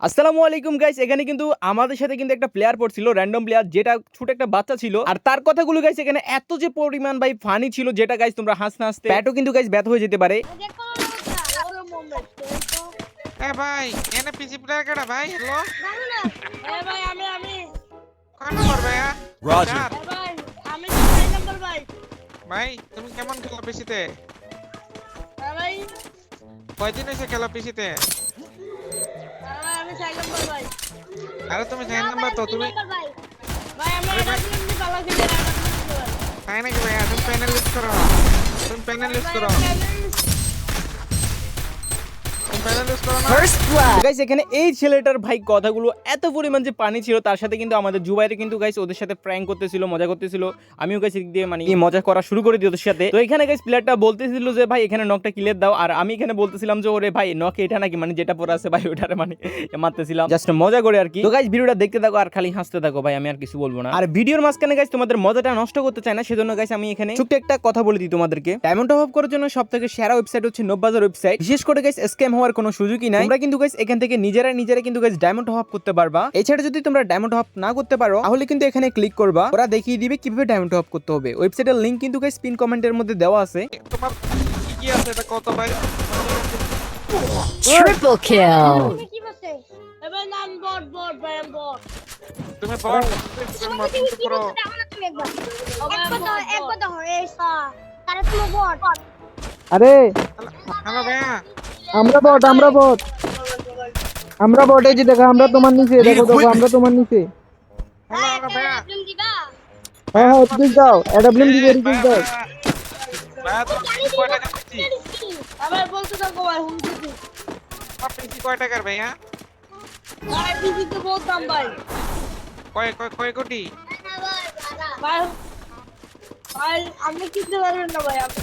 আসসালামু আলাইকুম গাইস এখানে কিন্তু আমাদের সাথে কিন্তু একটা প্লেয়ার পড়ছিল র্যান্ডম প্লেয়ার যেটা ছোট একটা বাচ্চা ছিল। আর তার কথাগুলো গাইস এখানে এত যে পরিমাণ ভাই ফানি ছিল যেটা গাইস তোমরা হাসতে হাসতে প্যাটও কিন্তু গাইস ব্যথা হয়ে যেতে পারে। এ ভাই এনে পিসি প্লেয়ার কেডা ভাই? হ্যালো এ ভাই আমি আমি। কয় নম্বর. ভাই আমি ছয় নাম্বার ভাই। ভাই তুমি কেমন খেলো পিসিতে এ ভাই। কয়দিন হয়েছে খেলো পিসিতে আরে তুমি চার নাম্বার তো তুমি ভাই? ভাই আমি এটা কিন্তু ভালো খেলে ভাই নাকি ভাই? তুমি প্যানেলিস্ট করো। তুমি প্যানেলিস্ট করো। গাইস এখানে এই ছেলেটার ভাই কথাগুলো এত পরিমাণ যে পানি ছিল, তার সাথে কিন্তু আমাদের জুবাইরে কিন্তু গাইস ওদের সাথে প্র্যাঙ্ক করতেছিল, মজা করতেছিল। আমিও গাইস দিক দিয়ে মানে মজা করা শুরু করে দিই ওদের সাথে। তো এখানে গাইস প্লেয়ারটা বলতেছিল যে, ভাই, এখানে নকটা ক্লিয়ার দাও। আর আমি এখানে বলতেছিলাম যে, ওরে ভাই নক এটা নাকি? মানে যেটা পরে আছে, ভাই, ওটারে মানে মারতেছিলাম। জাস্ট মজা করে আর কি। তো গাইস ভিডিওটা দেখতে থাকো আর খালি হাসতে থাকো, ভাই, আমি আর কিছু বলব না। আর ভিডিওর মাঝখানে গাইস তোমাদের মজাটা নষ্ট করতে চাই না, সেজন্য গাইস আমি এখানে ছোট্ট একটা কথা বলে দিই তোমাদেরকে। ডায়মন্ড অফ করার জন্য সব থেকে সেরা ওয়েবসাইট হচ্ছে নব্বাজার ওয়েবসাইট বিশেষ করে গাইস স্ক্যাম হওয়ার কোনো সুযোগই নাই। তোমরা কিন্তু গাইস এখান থেকে নিজেরা নিজেরা কিন্তু গাইস ডায়মন্ড অফ করতে পারবা। এছাড়া যদি তোমরা ডায়মন্ড অফ না করতে পারো তাহলে কিন্তু এখানে ক্লিক করবা। ওরা দেখিয়ে দিবে কীভাবে ডায়মন্ড অফ করতে হবে। ওয়েবসাইটের লিংক কিন্তু গাইস পিন কমেন্টের মধ্যে দেওয়া আছে। তোমার কি কি আছে এটা কত ভাই? Triple kill. তুমি কি বলছে? এ ভাই নাম বট বট ভাই বট। তুমি পাওয়ার তুমি কি কি বলছো? দেখো না তুমি একবার। একবার তো একবার সা তারে তুমি বট। আরে হ্যালো আমরা বট আমরা বট। আমরা বট এই যে দেখো আমরা তোমার নিচে দেখো দেখো আমরা তোমার নিচে। হ্যালো হ্যালো ভাইয়া তুমি দিবা? হ্যাঁ হ্যাঁ রিকুইজ দাও অ্যাডাবলিম দিবে রিকুইজ দাও। ভাইয়া তোমার পিসি কয় টাকার পিসি আবার বলতে থাকো ভাই হুম দিদি তোমার পিসি কয় টাকার ভাইয়া ভাই দিদি তো বহুত দাম ভাই। কয় কয় কয় কোটি? ভাই ভাই আপনি কিনতে পারবেন না ভাই আপনি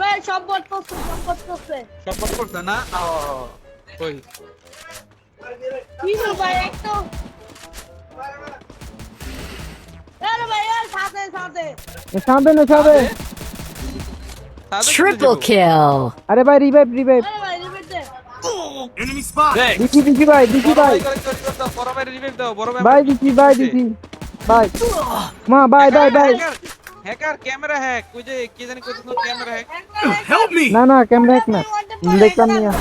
ভাই সব বট করছে সব বট করছে। সাপোর্ট করতে না? ও কই কি বল ভাই একটু আরে ভাই আর সাথে সাথে। সামনে না তাদের Triple kill. আরে ভাই রিভাইভ রিভাইভ আরে ভাই রিপিট দে। Enemy spot. দিছি দিছি ভাই দিছি ভাই। বড় ভাই রিভাইভ দাও বড় ভাই ভাই দিছি ভাই দিছি। ভাই। মা bye bye bye hacker camera है। कुछ किधर कुछ तो कैमरा है। हेल्प मी ना ना कैमरा हैक ना देखता नहीं है।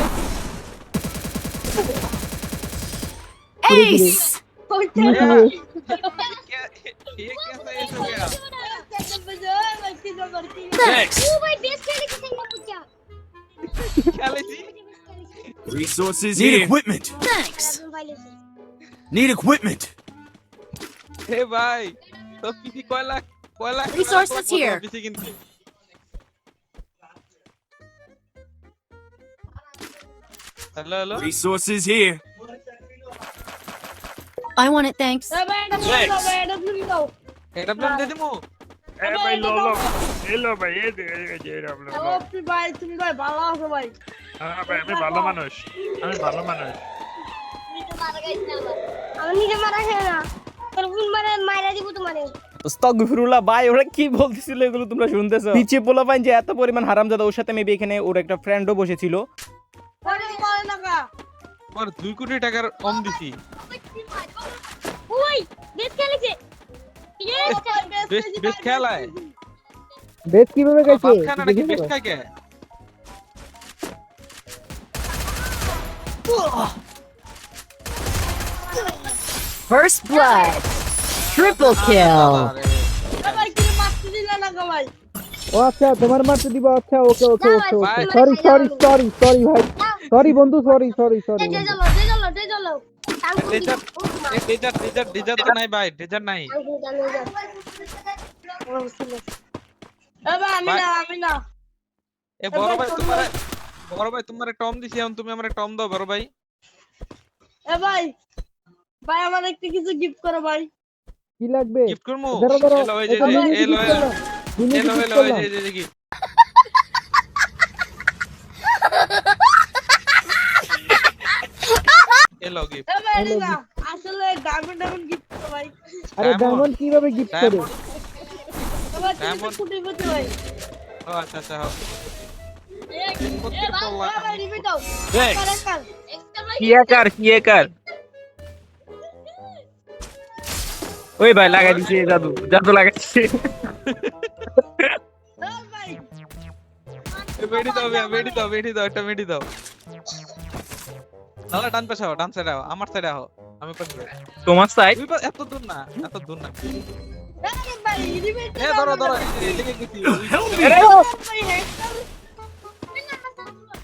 एस ये कैसा एस हो? गया Resources Need here. equipment. Thanks. Need equipment. Hey, bye. So, तो किसी को अलग Resources here. किसी किनते hello hello Resources here. I want it, thanks. এটা প্লেন দে দিমু ভাই লো লো এলো ভাই এই যে এই যে এই আপনার ভাই তুমি ভাই ভালো আছো ভাই হ্যাঁ ভাই আমি ভালো মানুষ আমি ভালো মানুষ আমি নিজে মারা খাই না তোর ফোন মারা মাইরা দিব তোমারে আস্তাগফিরুল্লাহ ভাই ওরা কি বলতেছিল এগুলো তোমরা শুনতেছো? পিছে পোলা পাইন যে এত পরিমাণ হারামজাদা ওর সাথে মেবি এখানে ওর একটা ফ্রেন্ডও বসেছিল। আমার 2 কোটি টাকার কম দিছি। ওই বেস খেলেছে। বেশ বেশ খেলায়। বেশ কীভাবে গেছে বেশ খায় First blood. Triple kill. ভাই কি মারতে দিলা না গো ভাই ও আচ্ছা তোমার মারতে দিব। আচ্ছা okay okay okay. Okay. Sorry sorry sorry sorry ভাই। সরি বন্ধু সরি সরি সরি দে চলো দে চলো দে চলো ডেজার এ ডেজার ডেজার ডেজার তো নাই ভাই। ডেজার নাই। আমি না আমি না। এ বড় ভাই তোমার বড় ভাই তোমারে টম দিছি এখন তুমি আমারে টম দাও বড় ভাই। এ ভাই। ভাই আমার একটা কিছু গিফট করো ভাই। কি লাগবে গিফট করমু ধরো ধরো এলো এই যে এটা যে, মিনিট এলো gift এলো করলাম। মিনিট এলো gift এলো এই করলাম। যে, এই যে, এই যে gift। এলো gift। এ ভাই এটা না, আসলে ডায়মন্ড ডায়মন্ড গিফট করো ভাই আরে Diamond। ডায়মন্ড কীভাবে গিফট করে Diamond। এবার তুমি Diamond। ফুটে ফুটে ভাই ও আচ্ছা আচ্ছা হ্যাঁ। এ এ ভাই এ ভাই রিপিট দাও Thanks. কার কার কি একার কি একার ওই ভাই লাগাই দিছে জাদু। জাদু লাগাইছে। ভাই বেডি দাও বেডি দাও বেডি দাও একটা বেডি দাও। দাদা ডান পাশে ডান সাইডে আমার সাইডে আমি পাশে তোমার সাইড এত দূর না এত দূর না। ভাই এ ধরো এদিকে! ভাই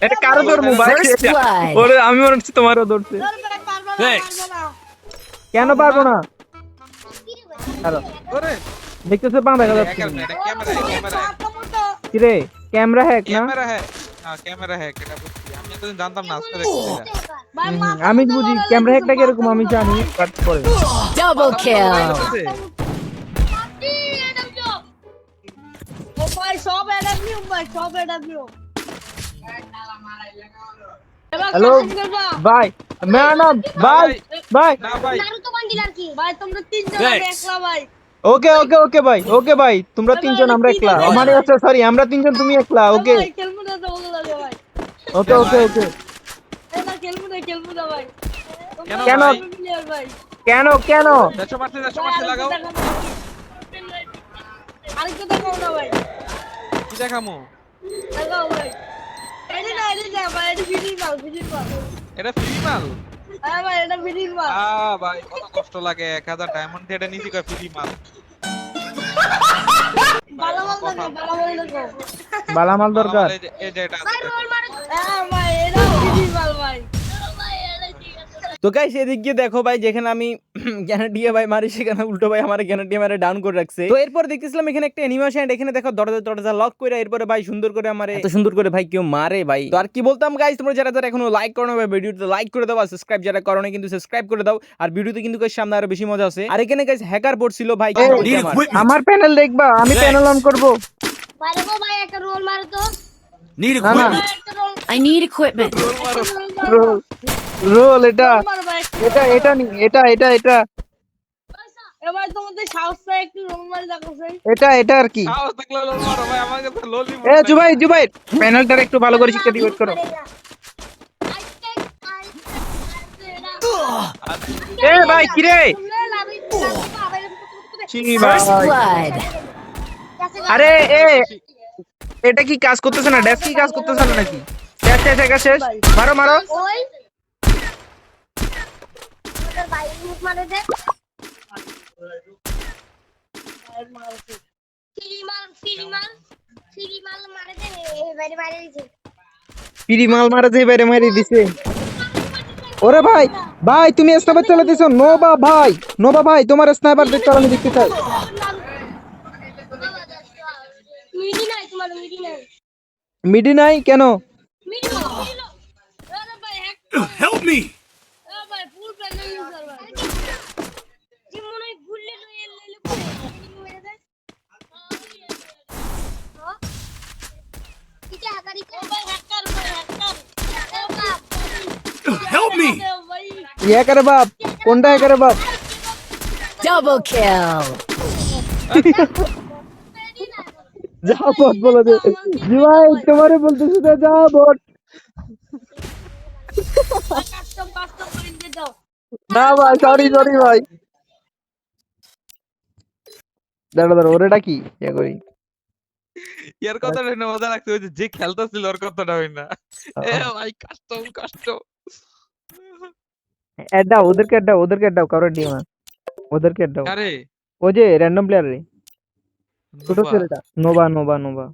এটা কারও মোবাইল? ওরে আমি মনে হচ্ছে তোমারও ধরছে। ধর ভাই পারবা না Thanks. পারবা না। কেন পারব না? হ্যালো ওরে। দেখতেছে পা দেখা যাচ্ছে হ্যাকার না এটা ক্যামেরা ক্যামেরা কিরে ক্যামেরা হ্যাক না? ক্যামেরা হ্যাঁ হ্যাঁ ক্যামেরা হ্যাক এটা বুঝছি। আমি এতদিন জানতাম না আজকে আমি বুঝি ক্যামেরা হ্যাকটা কীরকম আমি জানি পরে। Double kill. ও ভাই সব এডাব্লিউ ভাই সব এডাব্লিউ হ্যালো ভাই ম্যাডাম ভাই। ভাই না ভাই ভাই তোমরা তিনজন একলা ভাই। ওকে ওকে ওকে ভাই ওকে ভাই তোমরা তিনজন আমরা একলা। মানে আচ্ছা সরি আমরা তিনজন তুমি একলা ওকে? ওকে ওকে ওকে। কেন কেন? কেন? লাগাও। ভাই। কি দেখামু? ভাই। এটা না এটা না ভাই এটা ভিডিও মাল ভিডিও মাল এটা ফ্রি মাল হ্যাঁ ভাই এটা ভিডিও মাল আ ভাই কত কষ্ট লাগে এক হাজার ডায়মন্ড দিয়ে এটা নিচে কয় ফ্রি মাল ভালো মাল দেখো ভালো বালামাল দরকার। এই যে এটা তো গাইস এদিক গিয়ে দেখো ভাই যেখানে আমি গ্যানাডিয়া ভাই মারি সেখানে উল্টো ভাই আমার গ্যানাডিয়া মারে ডাউন করে রাখছে। তো এরপর দেখতেছিলাম এখানে একটা অ্যানিমেশন এখানে দেখো দরজা দরজা লক করে এরপরে ভাই সুন্দর করে আমার এত সুন্দর করে ভাই কেউ মারে ভাই। তো আর কি বলতাম গাইস তোমরা যারা যারা এখনও লাইক করো না ভাই ভিডিওতে লাইক করে দাও আর সাবস্ক্রাইব যারা করো না কিন্তু সাবস্ক্রাইব করে দাও আর ভিডিওতে কিন্তু guys সামনে আরও বেশি মজা আছে। আর এখানে গাইস হ্যাকার পড়ছিল ভাই Need আমার? আমার প্যানেল দেখবা আমি প্যানেল অন করব। পারব ভাই একটা রোল মারো তো। Need equipment! I need equipment. Roll roll এটা এটা এটা নি এটা এটা এটা। এবার তোমাদের সাহসটা একটু রোল মারি দেখো এটা এটা আর কি? সাহস থাকলে লোল মারো ভাই আমার কাছে লোলই এ জুবাই জুবাই প্যানেলটা একটু ভালো করে শিক্ষা দিবেট করো। এ ভাই কি রে। আরে এ এটা কি কাজ করতেছে না? ড্যাশ কি কাজ করতেছে না নাকি? শেষ শেষ একা শেষ। মারো মারো। মারে যে বাইরে মারি দিছে। ওরে ভাই ভাই তুমি স্নাইপার চালাতেছো। নোবা ভাই নোবা ভাই তোমার স্নাইপার দেখতে আমি দেখতে চাই। মিডি নাই কেন মিডি লো মিডি লো আরে ভাই হ্যাক Help me! আরে ভাই ফুল প্যানেল ইউজার ভাই যে মনে হয় গুললে লয়ে লইলে মেরে দে কিটা হাকারি ও ভাই হ্যাকার ভাই হ্যাকার ও বাপ Help me! ভাই ইয়া করে বাপ কোনটা এ করে বাপ Double kill. যা বট বলে দে জি ভাই তোমারে বলতেছি তো যা বট না ভাই সরি সরি ভাই। দাঁড়া দাঁড়া ওরেটা কি? ইয়া করি। এর কথাটা না মজা লাগছে ওই যে খেলতেছিল ওর কথাটা হই না। এ ভাই কাস্টম অ্যাড দাও ওদেরকে দাও ওদেরকে দাও কারোর ডিম ওদেরকে দাও। আরে ও যে র্যান্ডম প্লেয়ার রে। ছোট ছেলেটা। নোবা নোবা নোবা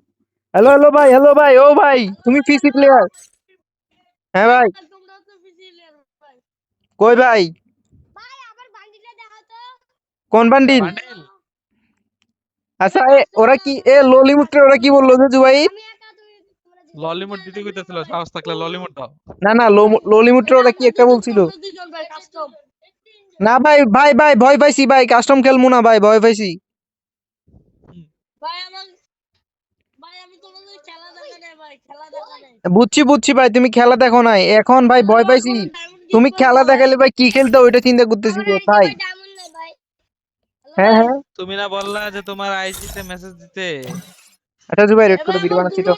হ্যালো হ্যালো ভাই হ্যালো ভাই ও ভাই তুমি পিসি প্লেয়ার হ্যাঁ ভাই। তোমরা তো বিজি লেয়ার ভাই। কই ভাই? ভাই আবার বান্ডিলে দেখাও তো। কোন বান্ডিল? আচ্ছা এ ওরা কি এ ললিমুট্রে ওরা কি বলল যে জুবাই আমি একা তুমি তোমরা ললিমুট দিতে কইতেছিল সাহস থাকলে ললিমুট দাও। না না ললিমুট্রে ওরা কি একটা বলছিল? না ভাই ভাই ভাই ভয় পাইছি ভাই কাস্টম খেলব না ভাই ভয় পাইছি ভাই আমার ভাই আমি তোমাদের খেলা দেখা নেই ভাই খেলা দেখা নেই বুঝছি বুঝছি ভাই তুমি খেলা দেখো নাই। এখন ভাই ভয় পাইছি। তুমি খেলা দেখালে ভাই কি খেলতে ওইটা চিন্তা করতেছি ভাই হ্যাঁ হ্যাঁ। তুমি না বললা যে তোমার আইজিতে মেসেজ দিতে। আচ্ছা জুবাই রেড করে ভিডিও বানাচ্ছি তো।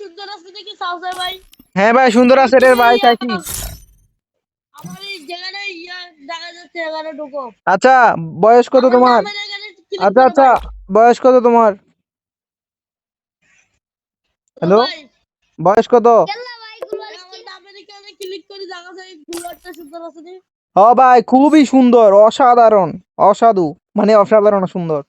সুন্দর আছে দেখি সাউসে ভাই। হ্যাঁ ভাই সুন্দর আছে রে ভাই চাইছি। আমার এই ইয়া দেখা যাচ্ছে এখানে ঢুকো। আচ্ছা বয়স কত তোমার। আচ্ছা আচ্ছা। বয়স কত তোমার। হ্যালো? বয়স কত? হ ভাই খুবই সুন্দর অসাধারণ অসাধু মানে অসাধারণ সুন্দর।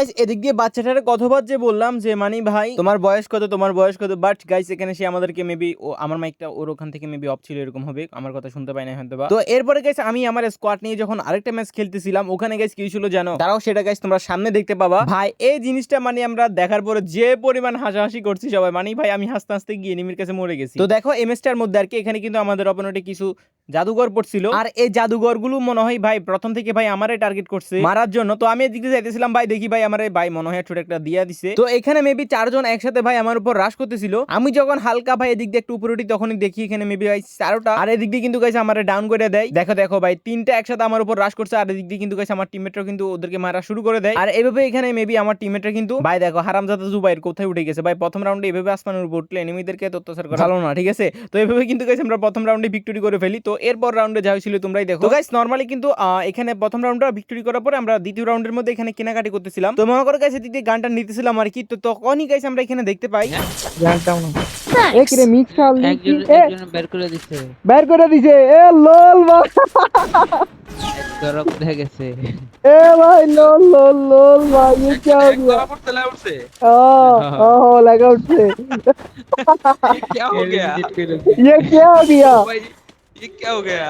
গাইস এদিক দিয়ে বাচ্চাটার কথাবাদ যে বললাম যে, মানি ভাই, তোমার বয়স কত, তোমার বয়স কত? বাট গাইস এখানে সে আমাদেরকে মেবি ও, আমার মাইকটা ওর ওখান থেকে মেবি অফ ছিল, এরকম হবে। আমার কথা শুনতে পাই না হয়তো তো এরপরে গাইস আমি আমার স্কোয়াড নিয়ে যখন আরেকটা ম্যাচ খেলতেছিলাম, ওখানে গাইস কি ছিল জানো? তারাও সেটা গাইস তোমরা সামনে দেখতে পাবা। ভাই, এই জিনিসটা মানে আমরা দেখার পরে যে পরিমাণ হাসাহাসি করছি সবাই মানে ভাই, আমি হাসতে হাসতে গিয়ে এনিমির কাছে মরে গেছি। তো দেখো এমএসটার মধ্যে আর কি এখানে কিন্তু আমাদের অপোনেন্টে কিছু জাদুঘর পড়ছিল। আর এই জাদুঘরগুলো মনে হয় ভাই, প্রথম থেকে ভাই আমারে টার্গেট করছে মারার জন্য। তো আমি এদিকে যাইতেছিলাম, ভাই, দেখি ভাই আমার ভাই মনে হয় একটা দিয়া দিছে। তো এখানে মেবি চারজন একসাথে ভাই আমার উপর রাশ করতেছিল। আমি যখন হালকা ভাই এদিক দিয়ে একটু উপরে উঠি, তখনই দেখি এখানে মেবি ভাই চারোটা। আর এদিক দিয়ে কিন্তু গাইছে আমার ডাউন করে দেয়। দেখো দেখো ভাই, তিনটা একসাথে আমার উপর রাশ করছে, আর এদিক দিয়ে কিন্তু গাইছে আমার টিমমেটরা কিন্তু ওদেরকে মারা শুরু করে দেয়। আর এইভাবে এখানে মেবি আমার টিমমেটরা কিন্তু, ভাই দেখো, হারামজাদা জুবাইর কোথায় উঠে গেছে? ভাই, প্রথম রাউন্ডে এভাবে আসমানের উপর উঠলে এনিমিদেরকে অত্যাচার করা ভালো না, ঠিক আছে? তো এভাবে কিন্তু গাইছে আমরা প্রথম রাউন্ডে ভিক্টরি করে ফেলি। তো এরপর রাউন্ডে যা হয়েছিল তোমরাই দেখো। তো গাইস নরমালি কিন্তু এখানে প্রথম রাউন্ডটা ভিক্টরি করার পরে আমরা দ্বিতীয় রাউন্ডের মধ্যে এখানে কেনাকাটি করতেছিলাম। তো মনে করো গাইছে দিদি গানটা নিতেছিলাম আর কি তো তখনই গাইছে আমরা এখানে দেখতে পাই জানতাম না এ কি রে মিক্স খাল একজন এ একজন বের করে দিছে বের করে দিছে এ লোল ভাই দরক উঠে গেছে এ ভাই লোল লোল লোল ভাই ये क्या हो गया ধরা পড়তে লাগা উঠছে ओ ओहो लगा उठसे ये क्या हो गया ये क्या हो गया भाई ये क्या हो गया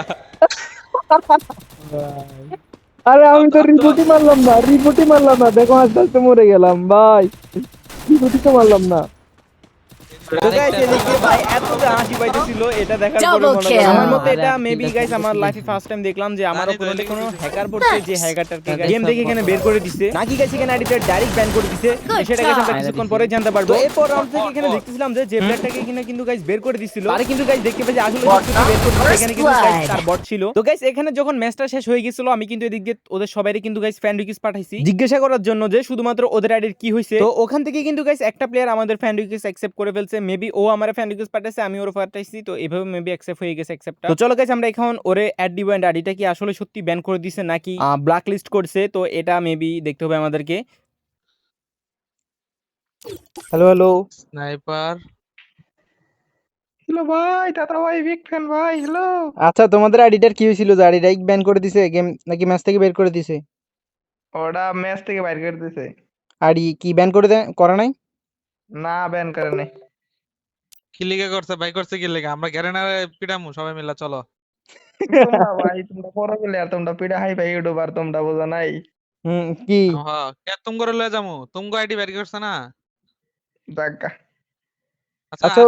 আরে আমি তো রিপোর্টই মারলাম না রিপোর্টই মারলাম না। দেখো আস্তে আস্তে মরে গেলাম ভাই। রিপোর্টই তো মারলাম না। বের করে দিছে। নাকি গাইস এখানে আইডিটা ডাইরেক্ট ব্যান করে দিছে। সেটা গাইস আমরা কিছুক্ষণ পরে জানতে পারব। এরপর রাউন্ড এখানে দেখতেছিলাম যে যে এখানে কিন্তু গাইস বের করে দিছিল। আরে কিন্তু গাইস দেখতে পাই আসলে বের করে এখানে কিন্তু guys তার বট ছিল। তো গাইস এখানে যখন ম্যাচটা শেষ হয়ে গেছিল আমি কিন্তু এদিক দিয়ে ওদের সবাইকে কিন্তু গাইস ফ্যান রিকোয়েস্ট পাঠাইছি। জিজ্ঞাসা করার জন্য যে শুধুমাত্র ওদের আইডির কি হয়েছে তো ওখান থেকে কিন্তু গাইস একটা প্লেয়ার আমাদের ফ্যান রিকোয়েস্ট অ্যাকসেপ্ট করে ফেলছে মেবি ও আমার ফ্যান রিকোয়েস্ট পাঠাইছে আমি ওর পাঠাইছি তো এভাবে মেবি অ্যাকসেপ্ট হয়ে গেছে অ্যাকসেপ্টটা তো চলো গাইস আমরা এখন ওরে অ্যাড দিব এন্ড আইডিটা কি আসলে সত্যি ব্যান করে দিছে নাকি? ব্ল্যাক লিস্ট করছে তো এটা মেবি দেখতে হবে আমাদেরকে। হ্যালো হ্যালো স্নাইপার হ্যালো ভাই তাতা ভাই বিগ ফ্যান ভাই হ্যালো আচ্ছা তোমাদের আইডিটার কি হয়েছিল? যে আইডিটাই ব্যান করে দিছে? গেম নাকি ম্যাচ থেকে বের করে দিছে? ওটা ম্যাচ থেকে বাইর করে দিছে। আইডি কি ব্যান করে দেয় করা নাই? না ব্যান করে নাই। কি লিগে করছে ভাই করছে কি লিগে? আমরা গ্যারেনারে পিটামু সবাই মিলে চলো। ভাই তোমরা পড়ো গেলে আর তোমরা পিড়া হাই ভাই ইউটিউবার তোমরা বোঝা নাই। হুম কি? হ্যাঁ কে তুম করে লয়ে যামু? তুমগো আইডি বের করছে না? জাগা আচ্ছা আচ্ছা,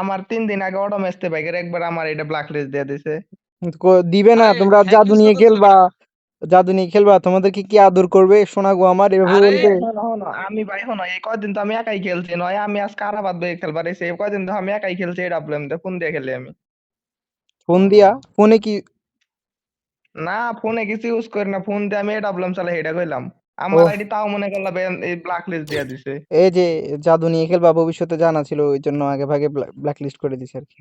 আমার তিন দিন আগে অটো ম্যাচতে বাইকের একবার আমার এটা ব্ল্যাক লিস্ট দিয়ে দিছে। কো- দিবে না তোমরা জাদু নিয়ে খেলবা। জাদু নিয়ে খেলবা তোমাদেরকে কি আদর করবে? শোনা গো আমার এভাবে শোনো, আমি ভাই শোনো এই কয়দিন তো আমি একাই খেলছি নয় আমি আজকে আরাবাদ বই খেলবার এসে এই কয়দিন তো আমি একাই খেলছি এই ডাবলেম দিয়ে ফোন দিয়ে খেলি আমি। ফোন দিয়া? ফোনে কি? না ফোনে কিছু ইউজ করি না ফোন দিয়ে আমি এই ডাবলেম চালাই এটা কইলাম। আমার আইডি তাও মনে করলাম এই ব্ল্যাক লিস্ট দিয়ে দিছে। এই যে জাদু নিয়ে খেলবা ভবিষ্যতে জানা ছিল ওই জন্য আগে ভাগে ব্ল্যাক লিস্ট করে দিছে আর কি।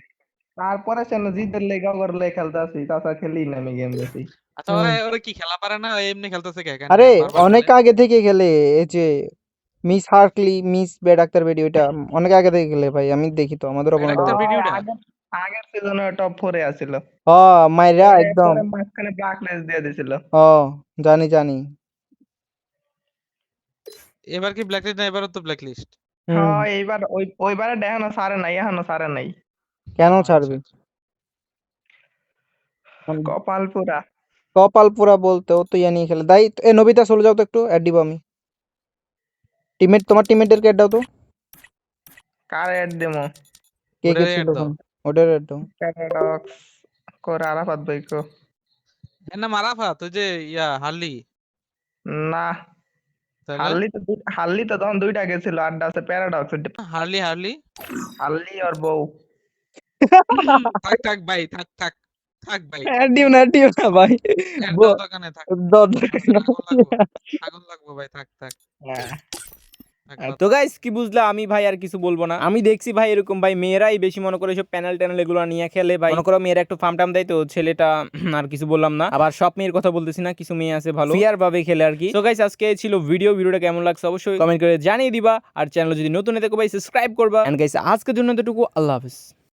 তারপরে সে জিতের লেগে অগর লেগে খেলতে আসি তাছাড়া খেলি না আমি গেম বেশি। আচ্ছা ওরা ওরা কি খেলা পারে না? ওই এমনি খেলতেছে কে কেন? আরে অনেক আগে থেকে খেলে এই যে মিস হার্কলি মিস বে ডাক্তার বেডি ওইটা অনেক আগে থেকে খেলে ভাই আমি দেখি তো আমাদের অপোনেন্ট ডাক্তার ও, ভিডিওটা? আগের আগের সিজনে টপ ফোরে আছিল। হ মাইরা একদম। মাঝখানে ব্ল্যাক লিস্ট দিয়ে দিছিল। হ জানি জানি। এবার কি ব্ল্যাকলিস্ট না এবারও তো ব্ল্যাকলিস্ট হ্যাঁ এইবার ওই ওইবারে দেখানো সারে নাই এখনও সারে নাই। কেন ছাড়বে? কপাল পুরা কপাল পুরা বলতে ও তো ইয়া নিয়ে খেলে। দাই এ নবিতা চলে যাও তো একটু অ্যাড দিব আমি। টিমমেট তোমার টিমমেটদেরকে অ্যাড দাও তো। কার এড দেমো কে কে ছিল দাও। ওটার একটু প্যারাডক্স করে আরাফাত ভাই কো। এর নাম আরাফাত ওই যে ইয়া হার্লি না। হার্লি তো হার্লি তো তখন দুইটা গেছিল আড্ডা আছে প্যারাডক্স হার্লি হার্লি হার্লি আর বউ। থাক থাক ভাই থাক থাক থাক ভাই। দিও না দিও না ভাই। এর বউ- দোকানে থাক। দরকার আগুন লাগবো আগুন লাগবো ভাই থাক থাক। থাক, হ্যাঁ, তো গাইস কি বুঝলা আমি ভাই আর কিছু বলব না। আমি দেখছি ভাই এরকম ভাই মেয়েরাই বেশি মনে করে সব প্যানেল ট্যানেল এগুলো নিয়ে খেলে ভাই। মনে করো মেয়েরা একটু ফার্ম টাম দেয় তো ছেলেটা আর কিছু বললাম না। আবার সব মেয়ের কথা বলতেছি না কিছু মেয়ে আছে ভালো। ফিয়ার ভাবে খেলে আর কি। তো গাইস আজকে ছিল ভিডিও ভিডিওটা কেমন লাগছে অবশ্যই কমেন্ট করে জানিয়ে দিবা। আর চ্যানেল যদি নতুন হয়ে থাকো ভাই সাবস্ক্রাইব করবা। এন্ড গাইস আজকের জন্য এতটুকু আল্লাহ হাফেজ।